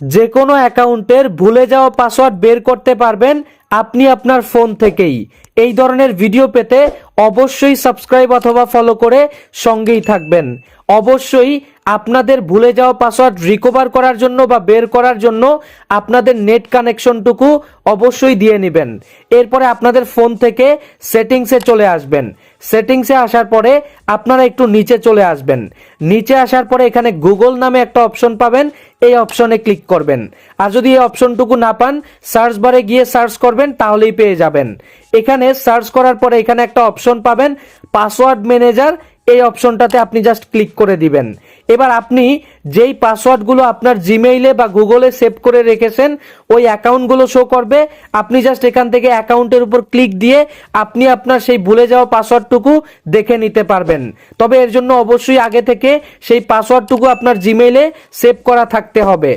যে কোনো অ্যাকাউন্টের ভুলে যাওয়া পাসওয়ার্ড বের করতে পারবেন আপনি আপনার ফোন থেকেই এই ধরনের ভিডিও পেতে অবশ্যই সাবস্ক্রাইব অথবা ফলো করে সঙ্গেই থাকবেন। অবশ্যই আপনাদের ভুলে যাওয়া পাসওয়ার্ড রিকভার করার জন্য বা বের করার জন্য আপনাদের নেট কানেকশনটুকু অবশ্যই দিয়ে নেবেন। এরপরে আপনাদের ফোন থেকে সেটিংসে চলে আসবেন। সেটিংসে আসার পরে আপনারা একটু নিচে চলে আসবেন। নিচে আসার পরে এখানে গুগল নামে একটা অপশন পাবেন। এই অপশনে ক্লিক করবেন। আর যদি এই অপশনটুকু না পান সার্চ বারে গিয়ে সার্চ করবেন। তাহলেই পেয়ে যাবেন। এখানে সার্চ করার পরে এখানে একটা অপশন পাবেন, পাসওয়ার্ড ম্যানেজার। এই অপশনটাতে আপনি জাস্ট ক্লিক করে দিবেন। এবার আপনি যেই পাসওয়ার্ডগুলো আপনার জিমেইলে বা গুগলে সেভ করে রেখেছেন, ওই অ্যাকাউন্টগুলো শো করবে। আপনি জাস্ট এখান থেকে অ্যাকাউন্টের উপর ক্লিক দিয়ে আপনি আপনার সেই ভুলে যাওয়া পাসওয়ার্ডটুকু দেখে নিতে পারবেন। তবে এর জন্য অবশ্যই আগে থেকে সেই পাসওয়ার্ডটুকু আপনার জিমেইলে সেভ করা থাকতে হবে।